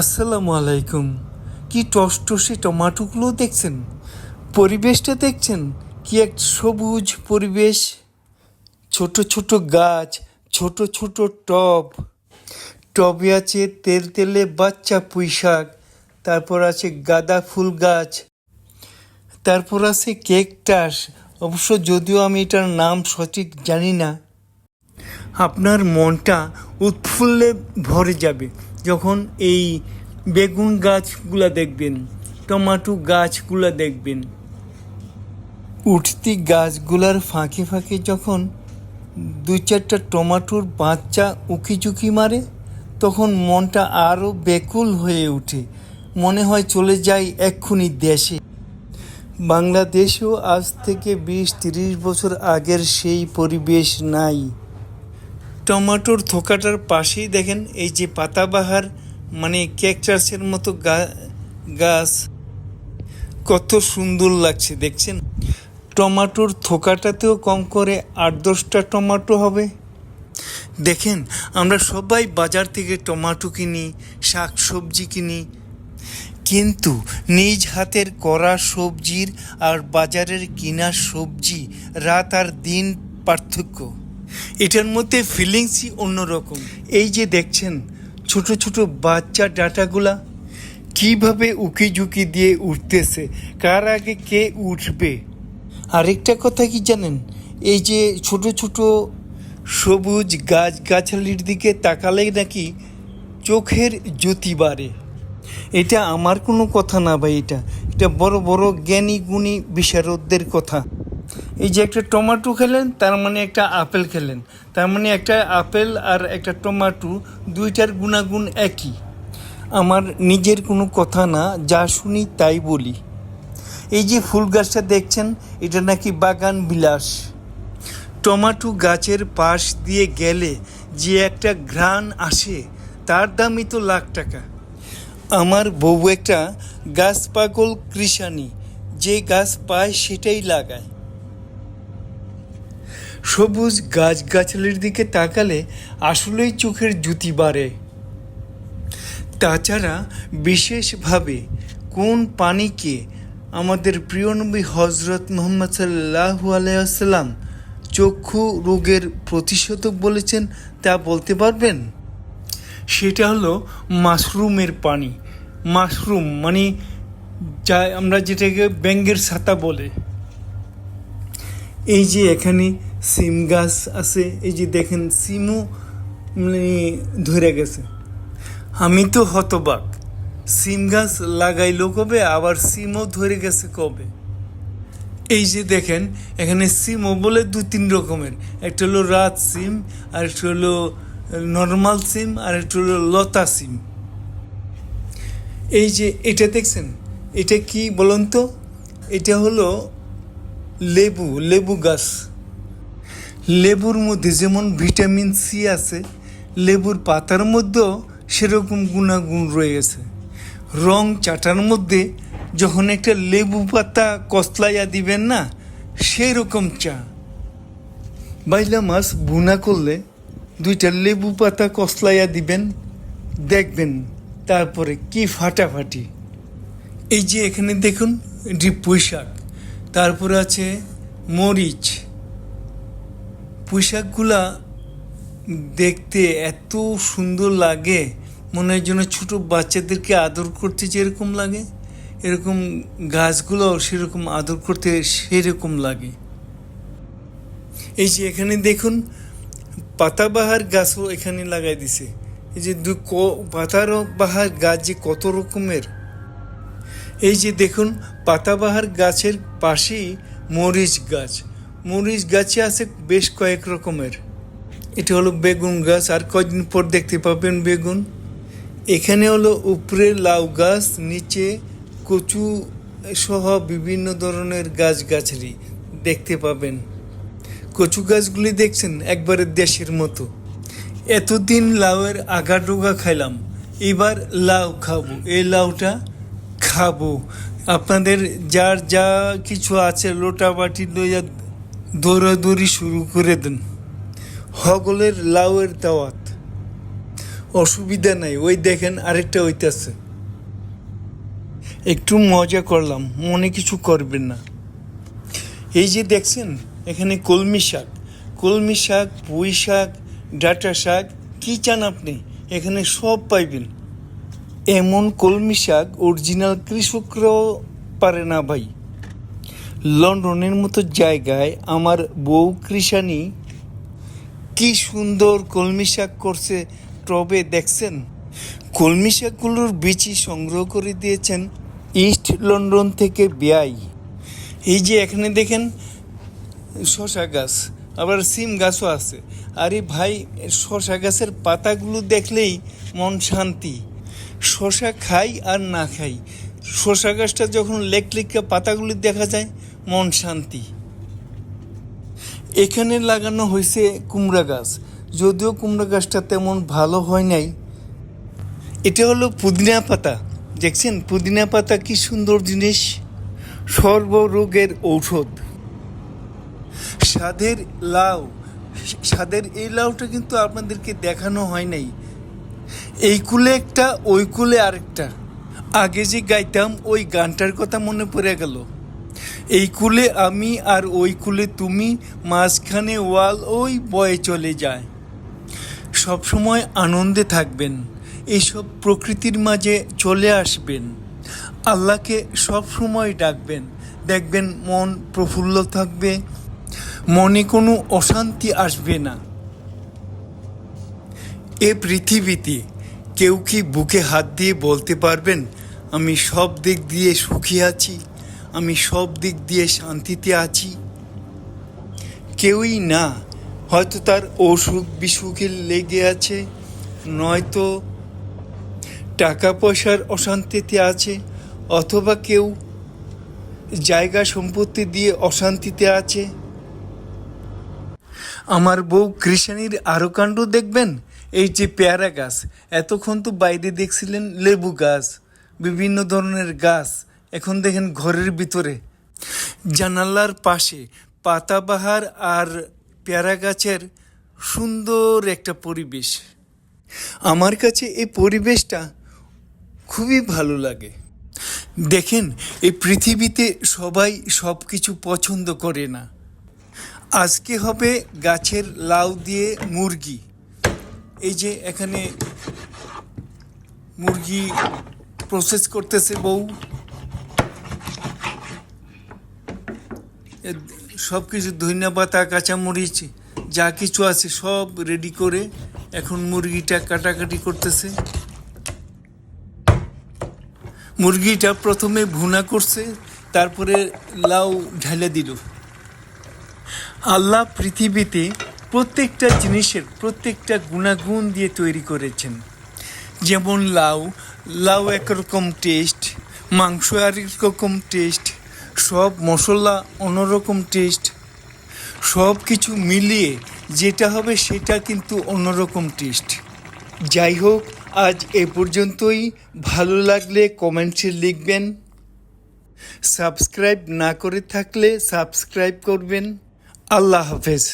আসসালামু আলাইকুম। কি টসটসে টমাটোগুলো দেখছেন? পরিবেশটা দেখছেন? কি এক সবুজ পরিবেশ। ছোট ছোট গাছ, ছোট ছোট টব। টবে আছে তেল তেলে বাচ্চা পুঁই শাক, তারপর আছে গাঁদা ফুল গাছ, তারপর আছে কেকটাস অবশ্য যদিও আমি এটার নাম সঠিক জানি না। আপনার মনটা উৎফুল্লে ভরে যাবে। যখন এই বেগুন গাছগুলা দেখবেন, টমাটো গাছগুলা দেখবেন, উঠতি গাছগুলার ফাঁকে ফাঁকে যখন দু চারটা টমাটোর বাচ্চা উকি চুকি মারে, তখন মনটা আরও বেকুল হয়ে ওঠে। মনে হয় চলে যাই এক্ষুনি দেশে। বাংলাদেশেও আজ থেকে বিশ তিরিশ বছর আগের সেই পরিবেশ নাই। টমেটোর থোকাটার পাশেই দেখেন এই যে পাতাবাহার মানে ক্যাকটাসের মতো গাছ। কত সুন্দর লাগছে, দেখছেন? টমাটোর থোকাটাতেও কম করে আট দশটা টমাটো হবে। দেখেন, আমরা সবাই বাজার থেকে টমাটো কিনি শাক সবজি কিনি, কিন্তু নিজ হাতের করা সবজির আর বাজারের কিনা সবজি রাত আর দিন পার্থক্য। এটার মধ্যে ফিলিংসই অন্যরকম। এই যে দেখছেন, ছোট ছোট বাচ্চা ডাটাগুলা কীভাবে উকি ঝুঁকি দিয়ে উঠতেছে, কার আগে কে উঠবে? আরেকটা কথা কি জানেন, এই যে ছোট ছোট সবুজ গাছ গাছালির দিকে তাকালেই নাকি চোখের জ্যোতি বাড়ে। এটা আমার কোনো কথা না ভাই, এটা। এটা বড় বড় জ্ঞানী গুণী, বিশারদদের কথা। এই যে একটা টমাটো খেলেন, তার মানে একটা আপেল খেলেন। তার মানে একটা আপেল আর একটা টমেটো দুইটার গুণাগুণ একই। আমার নিজের কোনো কথা না, যা শুনি তাই বলি। এই যে ফুল গাছটা দেখছেন, এটা নাকি বাগান বিলাস। টমাটো গাছের পাশ দিয়ে গেলে যে একটা ঘ্রাণ আসে, তার দামই তো লাখ টাকা। আমার বউ একটা গাছ পাগল কৃষানি, যে গাছ পায় সেটাই লাগায়। সবুজ গাছ গাছালির দিকে তাকালে আসলেই চোখের জুতি বাড়ে। তাছাড়া বিশেষভাবে কোন পানিকে আমাদের প্রিয় নবী হজরত মোহাম্মদ সাল্লাহু আলাইসাল্লাম চক্ষু রোগের প্রতিষেধক বলেছেন তা বলতে পারবেন? সেটা হলো মাশরুমের পানি। মাশরুম মানে যা আমরা যেটাকে ব্যাঙ্গের ছাতা বলে। এই যে এখানে সিম গাছ আছে, এই যে দেখেন সিমও মানে ধরে গেছে। আমি তো হতবাক। সিম গাছ লাগাইলো কবে, আবার সিমও ধরে গেছে কবে? এই যে দেখেন, এখানে সিমও বলে দু তিন রকমের। একটা হলো রাত সিম, আর একটা হলো নর্মাল সিম, আর একটা হলো লতা সিম। এই যে এটা দেখছেন, এটা কি বলুন তো? এটা হলো লেবু লেবু গাছ। লেবুর মধ্যে যেমন ভিটামিন সি আছে, লেবুর পাতার মধ্যেও সেরকম গুণাগুণ রয়েছে। রং চাটার মধ্যে যখন একটা লেবু পাতা কসলাইয়া দিবেন না সেই রকম চা। বাইলা মাছ বুনা করলে দুইটা লেবু পাতা কসলাইয়া দিবেন, দেখবেন তারপরে কি ফাটাফাটি। এই যে এখানে দেখুন এটি পুঁইশাক তারপরে আছে মরিচ। পুঁইশাকগুলা দেখতে এত সুন্দর লাগে। মনে হয় যেন ছোটো বাচ্চাদেরকে আদর করতে যেরকম লাগে, এরকম গাছগুলো সেরকম আদর করতে সেরকম লাগে। এই যে এখানে দেখুন, পাতাবাহার গাছও এখানে লাগাই দিছে। এই যে দু পাতার বাহার গাছ যে কত রকমের। এই যে দেখুন, পাতাবাহার গাছের পাশেই মরিচ গাছ। মরিচ গাছে আছে বেশ কয়েক রকমের। এটা হলো বেগুন গাছ, আর কয়দিন পর দেখতে পাবেন বেগুন। এখানে হলো উপরে লাউ গাছ, নিচে কচু সহ বিভিন্ন ধরনের গাছ গাছগাছালি দেখতে পাবেন। কচু গাছগুলি দেখছেন একবারে দেশের মতো। এতদিন লাউয়ের আগা ডোগা খাইলাম, এবার লাউ খাব, এই লাউটা খাব। আপনাদের যার যা কিছু আছে লোটা বাটি লইয়া দৌড়াদৌড়ি শুরু করে দেন। হগলের লাউয়ের দাওয়াত। অসুবিধা নাই, ওই দেখেন আরেকটা হইতাছে। একটু মজা করলাম, মনে কিছু করবেন না। এই যে দেখছেন, এখানে কলমি শাক। কলমি শাক, পুঁই শাক, ডাটা শাক, কী চান আপনি? এখানে সব পাইবেন। এমন কলমি শাক অরিজিনাল কৃষকরাও পারে না ভাই। লন্ডনের মতো জায়গায় আমার বউ কৃষানি কি সুন্দর কলমি শাক করছে, টবে দেখছেন? কলমি শাকগুলোর বিচি সংগ্রহ করে দিয়েছেন ইস্ট লন্ডন থেকে বেয়াই এই যে এখানে দেখেন শশা গাছ, আবার সিম গাছও আছে। আরে ভাই শশা গাছের পাতাগুলো দেখলেই মন শান্তি। শশা খাই আর না খাই। শশা গাছটা যখন লেক পাতাগুলি দেখা যায় মন শান্তি। এখানে লাগানো হয়েছে কুমড়া গাছ। যদিও কুমড়া গাছটা তেমন ভালো হয় নাই। এটা হলো পুদিনা পাতা। দেখছেন, পুদিনা পাতা কি সুন্দর জিনিস। সর্বরোগের ঔষধ। স্বাদের লাউ। স্বাদের এই লাউটা কিন্তু আপনাদেরকে দেখানো হয় নাই। এই কুলে একটা, ওই কুলে আরেকটা। আগে যে গাইতাম, ওই গানটার কথা মনে পড়ে গেল। এই কুলে আমি আর ওই কুলে তুমি মাঝখানে ওয়াল ওই বয়ে চলে যায়। সবসময় আনন্দে থাকবেন এইসব প্রকৃতির মাঝে চলে আসবেন। আল্লাহকে সব সময় ডাকবেন, দেখবেন মন প্রফুল্ল থাকবে, মনে কোনো অশান্তি আসবে না। এ পৃথিবীতে কেউ কি বুকে হাত দিয়ে বলতে পারবেন, আমি সব দিক দিয়ে সুখী আছি? আমি সব দিক দিয়ে শান্তিতে আছি। কেউই না, হয়তো তার অসুখ বিসুখে লেগে আছে, নয়তো টাকা পয়সার অশান্তিতে আছে, অথবা কেউ জায়গা সম্পত্তি দিয়ে অশান্তিতে আছে। আমার বউ কৃষানির আরও কাণ্ড দেখবেন? এই যে পেয়ারা গাছ, এতক্ষণ তো বাইরে দেখছিলেন লেবু গাছ, বিভিন্ন ধরনের গাছ। এখন দেখেন ঘরের ভিতরে। জানালার পাশে পাতাবাহার আর পেয়ারা গাছের সুন্দর একটা পরিবেশ। আমার কাছে এই পরিবেশটা খুবই ভালো লাগে। দেখেন, এই পৃথিবীতে সবাই সব কিছু পছন্দ করে না। আজকে হবে গাছের লাউ দিয়ে মুরগি। এই যে এখানে মুরগি প্রসেস করতেছে বউ। সব কিছু ধনিয়া পাতা, কাঁচামরিচ, যা কিছু আছে সব রেডি করে এখন মুরগিটা কাটাকাটি করতেছে। মুরগিটা প্রথমে ভুনা করছে, তারপরে লাউ ঢেলে দিল। আল্লাহ পৃথিবীতে প্রত্যেকটা জিনিসের প্রত্যেকটা গুণাগুণ দিয়ে তৈরি করেছেন। যেমন লাউ লাউ একরকম টেস্ট মাংস আর রকম টেস্ট সব মশলা অন্যরকম টেস্ট সব কিছু মিলিয়ে যেটা হবে সেটা কিন্তু অন্যরকম টেস্ট যাই হোক, আজ এ পর্যন্তই। ভালো লাগলে কমেন্টসে লিখবেন। সাবস্ক্রাইব না করে থাকলে সাবস্ক্রাইব করবেন। আল্লাহ হাফেজ।